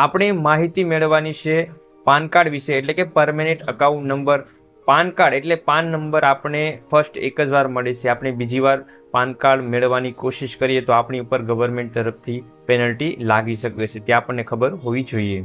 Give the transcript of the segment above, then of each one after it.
આપણે માહિતી મેળવવાની છે પાન કાર્ડ વિશે, એટલે કે permanent account number PAN card એટલે પાન નંબર આપણે ફર્સ્ટ એક જ વાર મળે છે. આપણે બીજી વાર પાન કાર્ડ મેળવવાની કોશિશ કરીએ તો આપણી ઉપર ગવર્મેન્ટ તરફથી પેનલ્ટી લાગી શકે છે. તે આપણને ખબર હોવી જોઈએ.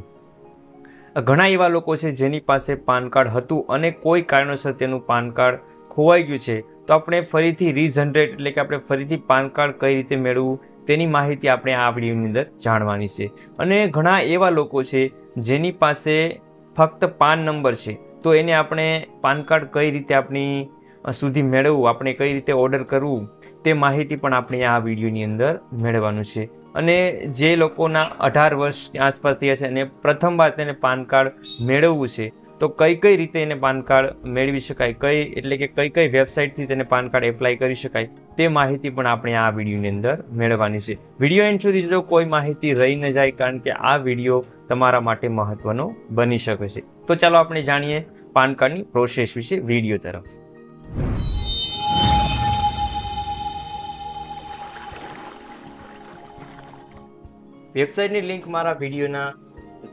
ઘણા એવા લોકો છે જેની પાસે પાન કાર્ડ હતું અને કોઈ કારણોસર તેનું પાન કાર્ડ ખોવાઈ ગયું છે. તો આપણે ફરીથી રીજનરેટ એટલે કે આપણે ફરીથી પાન કાર્ડ કઈ રીતે મેળવવું તેની માહિતી આપણે આ વિડીયોની અંદર જાણવાની છે. અને ઘણા એવા લોકો છે, જેની પાસે ફક્ત પાન નંબર છે, તો એને આપણે પાન કાર્ડ કઈ રીતે આપણી સુધી મેળવવું, આપણે કઈ રીતે ઓર્ડર કરવું, તે માહિતી પણ આપણે આ વિડીયોની અંદર મેળવવાનું છે. અને જે લોકોના અઢાર વર્ષ આસપાસ થયા છે અને પ્રથમ વાર તેને પાન કાર્ડ મેળવવું છે તો કઈ કઈ રીતે એને પાન કાર્ડ મેળવી શકાય? કઈ એટલે કે કઈ કઈ વેબસાઇટથી તેને પાન કાર્ડ એપ્લાય કરી શકાય? તે માહિતી પણ આપણે આ વિડીયોની અંદર મેળવવાની છે. વીડિયો એન્ડ સુધી જો કોઈ માહિતી રહી ન જાય, કારણ કે આ વીડિયો તમારા માટે મહત્વનો બની શકે છે. તો ચાલો આપણે જાણીએ પાન કાર્ડની પ્રોસેસ વિશે વીડિયો તરફ. વેબસાઇટની લિંક મારા વિડીયોના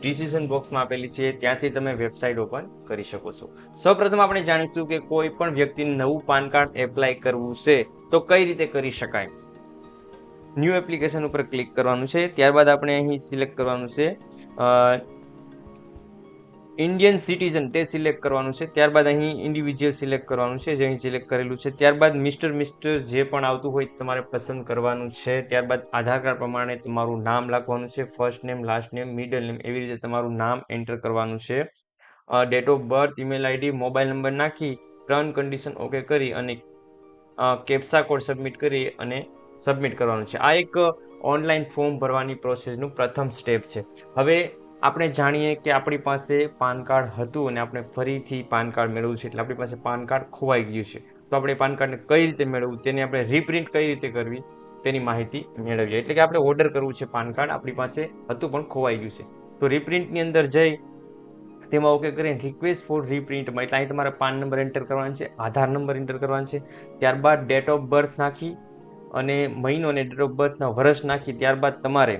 ડિસિઝન બોક્સમાં આપેલી છે, ત્યાંથી તમે વેબસાઇટ ઓપન કરી શકો છો. સૌપ્રથમ આપણે જાણીશું કે કોઈ પણ વ્યક્તિને નવું પાન કાર્ડ એપ્લાય કરવું છે, તો કઈ રીતે કરી શકાય? ન્યૂ એપ્લિકેશન ઉપર ક્લિક કરવાનું છે, ત્યારબાદ આપણે અહીં સિલેક્ટ કરવાનું છે ઇન્ડિયન સિટીઝન તે સિલેક્ટ કરવાનું છે. ત્યારબાદ અહીં ઇન્ડિવિજ્યુઅલ સિલેક્ટ કરવાનું છે, જે અહીં સિલેક્ટ કરેલું છે. ત્યારબાદ મિસ્ટર મિસ્ટર જે પણ આવતું હોય તમારે પસંદ કરવાનું છે. ત્યારબાદ આધાર કાર્ડ પ્રમાણે તમારું નામ લખવાનું છે. First name last name middle name એવી રીતે તમારું નામ એન્ટર કરવાનું છે. Date of birth email ID mobile number નાખી ટર્ન કન્ડિશન ઓકે કરી અને કેપ્સા કોડ સબમિટ કરી અને સબમિટ કરવાનું છે. આ એક ઓનલાઈન ફોર્મ ભરવાની પ્રોસેસનું પ્રથમ સ્ટેપ છે. હવે આપણે જાણીએ કે આપણી પાસે પાન કાર્ડ હતું અને આપણે ફરીથી પાન કાર્ડ મેળવવું છે, એટલે આપણી પાસે પાન કાર્ડ ખોવાઈ ગયું છે. તો આપણે પાન કાર્ડને કઈ રીતે મેળવવું? તેને આપણે રીપ્રિન્ટ કઈ રીતે કરવી? તેની માહિતી મેળવીએ. એટલે કે આપણે ઓર્ડર કરવું છે પાન કાર્ડ, આપણી પાસે હતું પણ ખોવાઈ ગયું છે. તો રીપ્રિન્ટની અંદર જઈ તેમાં ઓકે કરીને રિક્વેસ્ટ ફોર રીપ્રિન્ટમાં એટલે અહીં તમારે પાન નંબર એન્ટર કરવાનો છે, આધાર નંબર એન્ટર કરવાનો છે, ત્યારબાદ ડેટ ઓફ બર્થ નાખી અને મહિનો અને ડેટ ઓફ બર્થના વર્ષ નાખી, ત્યારબાદ તમારે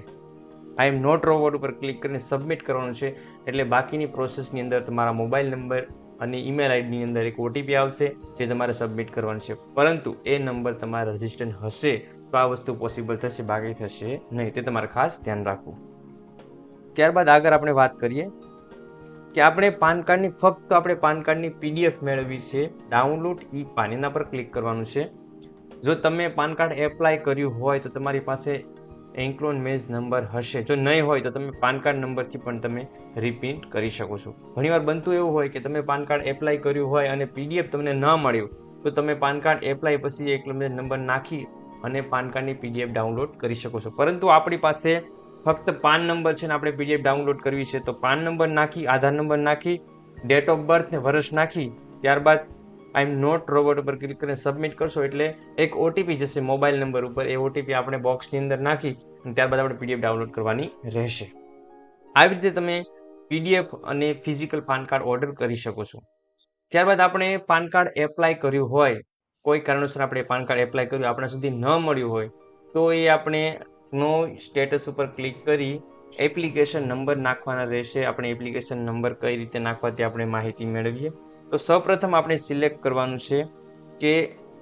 આઈ એમ નોટ રોબોટ ઉપર ક્લિક કરીને સબમિટ કરવાનું છે. એટલે બાકીની પ્રોસેસની અંદર તમારા મોબાઈલ નંબર અને ઈમેલ આઈડીની અંદર એક ઓટીપી આવશે, જે તમારે સબમિટ કરવાનું છે. પરંતુ એ નંબર તમારા રજિસ્ટર્ડ હશે, તો આ વસ્તુ પોસિબલ થશે, બાકી થશે નહીં. તે તમારે ખાસ ધ્યાન રાખવું. ત્યારબાદ આગળ આપણે વાત કરીએ કે આપણે પાન કાર્ડની, ફક્ત આપણે પાન કાર્ડની પીડીએફ મેળવી છે. ડાઉનલોડ ઈ પાન એના પર ક્લિક કરવાનું છે. જો તમે પાન કાર્ડ એપ્લાય કર્યું હોય, તો તમારી પાસે એન્ક્લોન મેઝ નંબર હશે. જો નહીં હોય તો તમે પાન કાર્ડ નંબરથી પણ તમે રિપ્રિન્ટ કરી શકો છો. ઘણીવાર બનતું એવું હોય કે તમે પાન કાર્ડ એપ્લાય કર્યું હોય અને પીડીએફ તમને ન મળ્યું, તો તમે પાન કાર્ડ એપ્લાય પછી મેઝ નંબર નાખી અને પાન કાર્ડની પીડીએફ ડાઉનલોડ કરી શકો છો. પરંતુ આપણી પાસે ફક્ત પાન નંબર છે ને આપણે પીડીએફ ડાઉનલોડ કરવી છે, તો પાન નંબર નાખી, આધાર નંબર નાખી, ડેટ ઓફ બર્થ ને વર્ષ નાખી, ત્યારબાદ આઈ એમ નોટ રોબોટ ઉપર ક્લિક કરીને સબમિટ કરશો એટલે એક ઓટીપી જશે મોબાઈલ નંબર ઉપર. એ ઓટીપી આપણે બોક્સની અંદર નાખી ત્યારબાદ આપણે પીડીએફ ડાઉનલોડ કરવાની રહેશે. આવી રીતે તમે પીડીએફ અને ફિઝિકલ પાન કાર્ડ ઓર્ડર કરી શકો છો. ત્યારબાદ આપણે પાન કાર્ડ એપ્લાય કર્યું હોય, કોઈ કારણોસર આપણે પાન કાર્ડ એપ્લાય કર્યું આપણા સુધી ન મળ્યું હોય, તો એ આપણે નો સ્ટેટસ ઉપર ક્લિક કરી એપ્લિકેશન નંબર નાખવાના રહેશે. આપણે એપ્લિકેશન નંબર કઈ રીતે નાખવાથી આપણે માહિતી મેળવીએ. તો સૌપ્રથમ આપણે સિલેક્ટ કરવાનું છે કે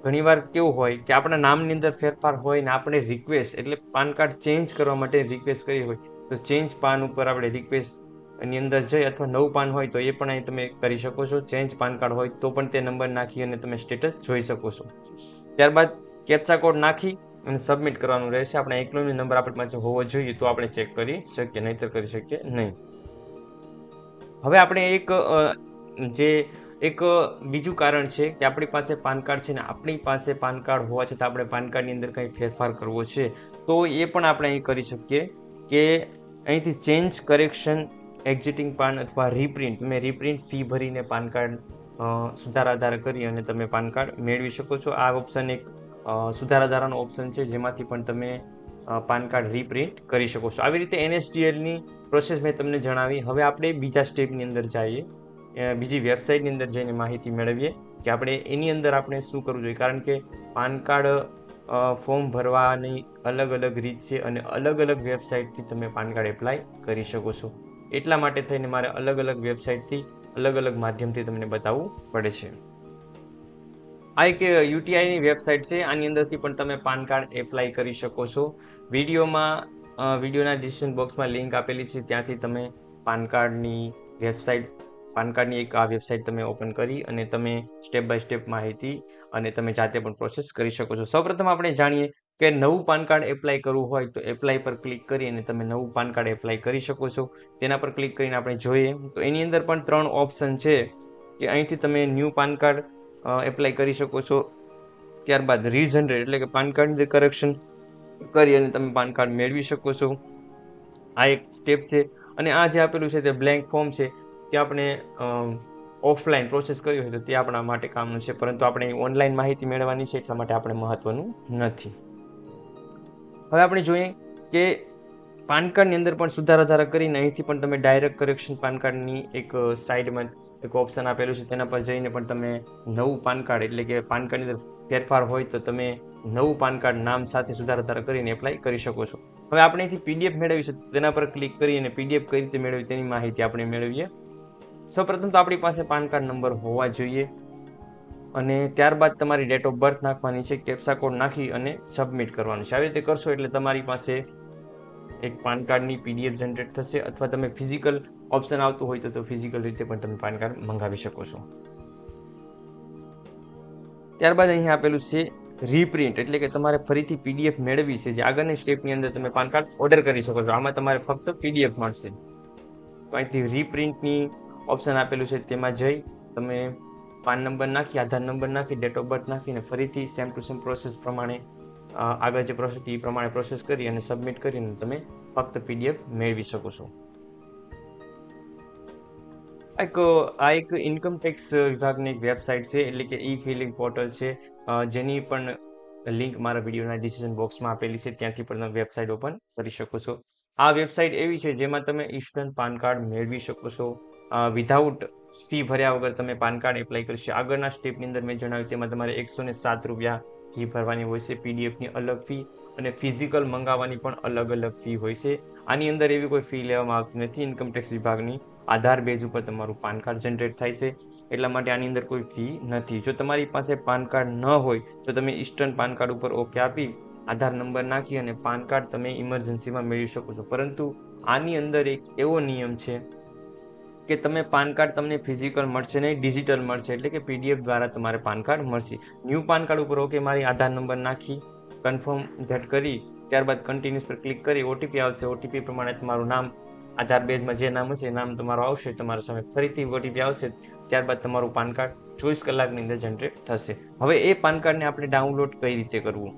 ઘણીવાર કેવું હોય કે આપણા નામની અંદર ફેરફાર હોય ને આપણે રિક્વેસ્ટ એટલે પાન કાર્ડ ચેન્જ કરવા માટે રિક્વેસ્ટ કરી હોય. તો ચેન્જ પાન ઉપર આપણે રિક્વેસ્ટ એની અંદર જઈ અથવા નવું પાન હોય તો એ પણ અહીં તમે કરી શકો છો. ચેન્જ પાન કાર્ડ હોય તો પણ તે નંબર નાખી અને તમે સ્ટેટસ જોઈ શકો છો. ત્યારબાદ કેપ્ચા કોડ નાખી અને સબમિટ કરવાનું રહેશે. આપણે એકલોની નંબર આપણી પાસે હોવો જોઈએ તો આપણે ચેક કરી શકીએ, નહીતર કરી શકીએ નહીં. હવે આપણે એક જે એક બીજું કારણ છે કે આપણી પાસે પાન કાર્ડ છે ને આપણી પાસે પાન કાર્ડ હોવા છતાં આપણે પાન કાર્ડની અંદર કંઈ ફેરફાર કરવો છે, તો એ પણ આપણે અહીં કરી શકીએ કે અહીંથી ચેન્જ કરેક્શન એક્ઝિટિંગ પાન અથવા રીપ્રિન્ટ તમે રીપ્રિન્ટ ફી ભરીને પાન કાર્ડ સુધાર આધાર કરી અને તમે પાન કાર્ડ મેળવી શકો છો. આ ઓપ્શન એક સુધારા ધારાનો ઓપ્શન છે, જેમાંથી પણ તમે પાન કાર્ડ રીપ્રિન્ટ કરી શકો છો. આવી રીતે એનએસડીએલની પ્રોસેસ મેં તમને જણાવી. હવે આપણે બીજા સ્ટેપની અંદર જઈએ. બીજી વેબસાઇટની અંદર જઈને માહિતી મેળવીએ કે આપણે એની અંદર આપણે શું કરવું જોઈએ. કારણ કે પાન કાર્ડ ફોર્મ ભરવાની અલગ અલગ રીત છે અને અલગ અલગ વેબસાઇટથી તમે પાન કાર્ડ એપ્લાય કરી શકો છો. એટલા માટે થઈને મારે અલગ અલગ વેબસાઇટથી અલગ અલગ માધ્યમથી તમને બતાવવું પડે છે. આ એક યુટીઆઈની વેબસાઇટ છે. આની અંદરથી પણ તમે પાન કાર્ડ એપ્લાય કરી શકો છો. વિડીયોમાં વિડીયોના ડિસ્ક્રિપ્શન બોક્સમાં લિંક આપેલી છે. ત્યાંથી તમે પાન કાર્ડની વેબસાઇટ, પાન કાર્ડની એક આ વેબસાઇટ તમે ઓપન કરી અને તમે સ્ટેપ બાય સ્ટેપ માહિતી અને તમે જાતે પણ પ્રોસેસ કરી શકો છો. સૌપ્રથમ આપણે જાણીએ કે નવું પાન કાર્ડ એપ્લાય કરવું હોય તો એપ્લાય પર ક્લિક કરી અને તમે નવું પાન કાર્ડ એપ્લાય કરી શકો છો. તેના પર ક્લિક કરીને આપણે જોઈએ. તો એની અંદર પણ ત્રણ ઓપ્શન છે કે અહીંથી તમે ન્યૂ પાન કાર્ડ એપ્લાય કરી શકો છો. ત્યારબાદ રીજનરેટ એટલે કે પાન કાર્ડ કરેક્શન કરી અને તમે પાન કાર્ડ મેળવી શકો છો. આ એક સ્ટેપ છે. અને આ જે આપેલું છે તે બ્લેન્ક ફોર્મ છે. તે આપણે ઓફલાઈન પ્રોસેસ કરી હોય તો તે આપણા માટે કામનું છે. પરંતુ આપણે ઓનલાઈન માહિતી મેળવવાની છે એટલા માટે આપણે મહત્વનું નથી. હવે આપણે જોઈએ કે પાન કાર્ડની અંદર પણ સુધારા ધારા કરીને અહીંથી પણ તમે ડાયરેક્ટ કરેક્શન પાન કાર્ડની એક સાઈડમાં એક ઓપ્શન આપેલું છે. તેના પર જઈને પણ તમે નવું પાન કાર્ડ એટલે કે પાન કાર્ડની અંદર ફેરફાર હોય તો તમે નવું પાન કાર્ડ નામ સાથે સુધારા ધારા કરીને એપ્લાય કરી શકો છો. હવે આપણે અહીંથી પીડીએફ મેળવીશું તેના પર ક્લિક કરી અને પીડીએફ કઈ રીતે મેળવી તેની માહિતી આપણે મેળવીએ. સૌપ્રથમ તો આપણી પાસે પાન કાર્ડ નંબર હોવા જોઈએ અને ત્યારબાદ તમારી ડેટ ઓફ બર્થ નાખવાની છે. કેપ્સા કોડ નાખી અને સબમિટ કરવાનું છે. આવી રીતે કરશો એટલે તમારી પાસે એક પાન કાર્ડની પીડીએફ જનરેટ થશે અથવા તમે ફિઝિકલ ઓપ્શન આવતું હોય તો ફિઝિકલ રીતે પણ તમે પાન કાર્ડ મંગાવી શકો છો. ત્યારબાદ અહીં આપેલું છે રીપ્રિન્ટ એટલે કે તમારે ફરીથી પીડીએફ મેળવી છે. જે આગળની સ્ટેપની અંદર તમે પાન કાર્ડ ઓર્ડર કરી શકો છો. આમાં તમારે ફક્ત પીડીએફ મળશે. તો અહીંથી રીપ્રિન્ટની ઓપ્શન આપેલું છે. તેમાં જઈ તમે પાન નંબર નાખી, આધાર નંબર નાખી ડેટ ઓફ બર્થ નાખીને ફરીથી સેમ ટુ સેમ પ્રોસેસ પ્રમાણે આગળ જે પ્રોસેસ એ પ્રમાણે પ્રોસેસ કરી અને સબમિટ કરીને તમે ફક્ત પીડીએફ મેળવી શકો છો. એક, આ એક ઇન્કમ ટેક્સ વિભાગની એક વેબસાઇટ છે, એટલે કે ઈ ફિલિંગ પોર્ટલ છે જેની પણ લિંક મારા વિડીયોના ડિસિઝન બોક્સમાં આપેલી છે, ત્યાંથી પણ તમે વેબસાઇટ ઓપન કરી શકો છો. આ વેબસાઇટ એવી છે જેમાં તમે ઇન્સ્ટન્ટ પાન કાર્ડ મેળવી શકો છો. વિધાઉટ ફી ભર્યા વગર તમે પાન કાર્ડ એપ્લાય કરી આગળના સ્ટેપની અંદર મેં જણાવ્યું તેમાં તમારે એકસો ને સાત રૂપિયા ફી ભરવાની હોય છે પીડીએફની અલગ ફી અને ફિઝિકલ મંગાવવાની પણ અલગ અલગ ફી હોય છે. આની અંદર એવી કોઈ ફી લેવામાં આવતી નથી. ઇન્કમટેક્સ વિભાગની આધાર બેઝ ઉપર તમારું પાન કાર્ડ જનરેટ થાય છે. એટલા માટે આની અંદર કોઈ ફી નથી. જો તમારી પાસે પાન કાર્ડ ન હોય, તો તમે ઇસ્ટર્ન પાન કાર્ડ ઉપર ઓકે આપી, આધાર નંબર નાખી અને પાન કાર્ડ તમે ઇમરજન્સીમાં મેળવી શકો છો. પરંતુ આની અંદર એક એવો નિયમ છે કે તમે પાન કાર્ડ તમને ફિઝિકલ મળશે નહીં ડિજિટલ મળશે, એટલે કે પીડીએફ દ્વારા તમારે પાન કાર્ડ મળશે. ન્યૂ પાન કાર્ડ ઉપર ઓકે મારી આધાર નંબર નાખી કન્ફર્મ ધેટ કરી, ત્યારબાદ કન્ટિન્યુઅસ પર ક્લિક કરી ઓટીપી આવશે. ઓટીપી પ્રમાણે તમારું નામ, આધાર બેઝમાં જે નામ હશે, એ નામ તમારું આવશે, તમારા સામે ફરીથી ઓટીપી આવશે, ત્યારબાદ તમારું પાન કાર્ડ ચોવીસ કલાકની અંદર જનરેટ થશે. હવે એ પાન કાર્ડને આપણે ડાઉનલોડ કઈ રીતે કરવું?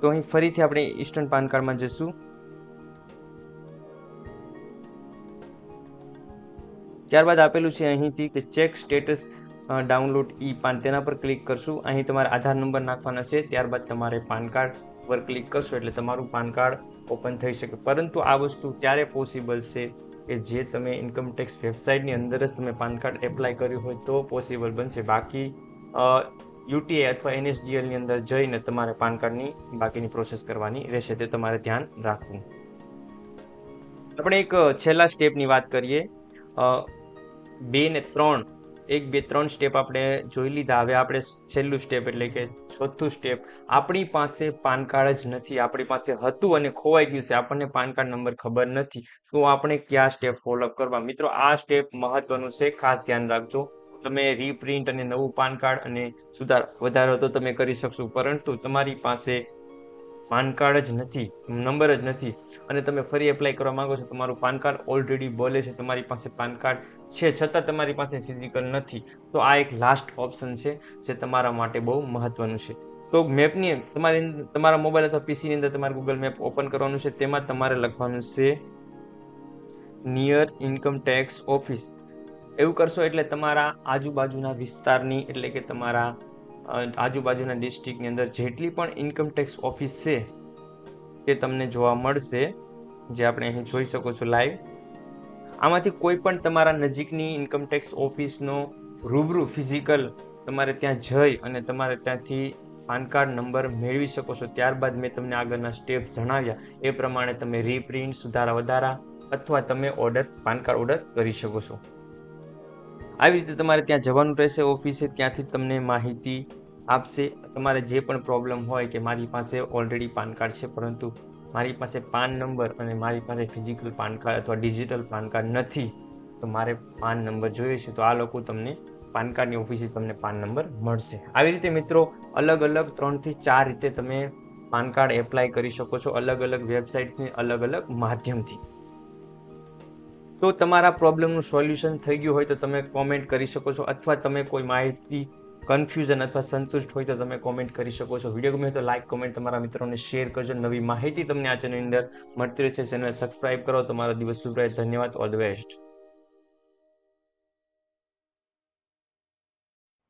તો અહીં ફરીથી આપણે ઇન્સ્ટન્ટ પાન કાર્ડમાં જશું ત્યારબાદ આપેલું છે અહીંથી કે check status download E PAN તેના પર ક્લિક કરશું. અહીં તમારે આધાર નંબર નાખવાના છે. ત્યારબાદ તમારે પાન કાર્ડ પર ક્લિક કરશો એટલે તમારું પાન કાર્ડ ઓપન થઈ શકે. પરંતુ આ વસ્તુ ત્યારે પોસિબલ છે કે જે તમે ઇન્કમ ટેક્સ વેબસાઇટની અંદર જ તમે પાન કાર્ડ એપ્લાય કર્યું હોય તો પોસિબલ બનશે. બાકી યુટીઆઈ અથવા એનએસડીએલની અંદર જઈને તમારે પાન કાર્ડની બાકીની પ્રોસેસ કરવાની રહેશે. તે તમારે ધ્યાન રાખવું. આપણે એક છેલ્લા સ્ટેપની વાત કરીએ. બે ને ત્રણ, એક, બે, ત્રણ સ્ટેપ આપણે જોઈ લીધા. હવે આપણે છેલ્લું સ્ટેપ એટલે કે ચોથું સ્ટેપ આપણી પાસે પાન કાર્ડ જ નથી. આપણી પાસે હતું અને ખોવાઈ ગયું છે. આપણને પાન કાર્ડ નંબર ખબર નથી. તો આપણે કયા સ્ટેપ ફોલોઅપ કરવા? મિત્રો, આ સ્ટેપ મહત્વનું છે. ખાસ ધ્યાન રાખજો. તમે રીપ્રિન્ટ અને નવું પાન કાર્ડ અને સુધાર વધારો તો તમે કરી શકશો. પરંતુ તમારી પાસે પાન કાર્ડ જ નથી, નંબર જ નથી. અને તમે ફરી એપ્લાય કરવા માંગો છો, તમારું પાન કાર્ડ ઓલરેડી બોલે છે, તમારી પાસે પાન કાર્ડ છે, છતાં તમારી પાસે ફિઝિકલ નથી. તો આ એક લાસ્ટ ઓપ્શન છે, જે તમારા માટે બહુ મહત્વનું છે. તો મેપની તમારી તમારા મોબાઈલ અથવા પીસીની અંદર તમારે ગૂગલ મેપ ઓપન કરવાનું છે, તેમાં તમારે લખવાનું છે નિયર ઇન્કમ ટેક્સ ઓફિસ એવું કરશો એટલે તમારા આજુબાજુના વિસ્તારની, એટલે કે તમારા આજુબાજુના ડિસ્ટ્રિક્ટની અંદર જેટલી પણ ઇન્કમ ટેક્સ ઓફિસ છે તે તમને જોવા મળશે, જે આપણે અહીં જોઈ શકો છો લાઈવ આમાંથી કોઈ પણ તમારા નજીકની ઇન્કમ ટેક્સ ઓફિસનો રૂબરૂ ફિઝિકલ તમારે ત્યાં જઈ અને તમારે ત્યાંથી પાન કાર્ડ નંબર મેળવી શકો છો. ત્યારબાદ મેં તમને આગળના સ્ટેપ જણાવ્યા. એ પ્રમાણે તમે રીપ્રિન્ટ સુધારા વધારા અથવા તમે ઓર્ડર પાન કાર્ડ ઓર્ડર કરી શકો છો. આવી રીતે તમારે ત્યાં જવાનું રહેશે ઓફિસે, ત્યાંથી તમને માહિતી આપશે. તમારે જે પણ પ્રોબ્લેમ હોય કે મારી પાસે ઓલરેડી પાન કાર્ડ છે, પરંતુ મારી પાસે પાન નંબર અને મારી પાસે ફિઝિકલ પાન કાર્ડ અથવા ડિજિટલ પાન કાર્ડ નથી, તો મારે પાન નંબર જોઈએ છે, તો આ લોકો તમને પાન કાર્ડની ઓફિસે તમને પાન નંબર મળશે. આવી રીતે મિત્રો, અલગ અલગ ત્રણથી ચાર રીતે તમે પાન કાર્ડ એપ્લાય કરી શકો છો અલગ અલગ વેબસાઇટની અલગ અલગ માધ્યમથી. તો તમારા પ્રોબ્લેમનું સોલ્યુશન થઈ ગયું હોય તો તમે કોમેન્ટ કરી શકો છો. અથવા તમે કોઈ માહિતી કન્ફ્યુઝન અથવા સંતુષ્ટ હોય તો તમે કોમેન્ટ કરી શકો છો. વીડિયો ગમે તો લાઈક કોમેન્ટ તમારા મિત્રોને શેર કરજો. નવી માહિતી તમને આ ચેનલની અંદર મળતી રહેશે ચેનલ સબસ્ક્રાઇબ કરો. તમારો દિવસ શુભ રહે. ધન્યવાદ. All the best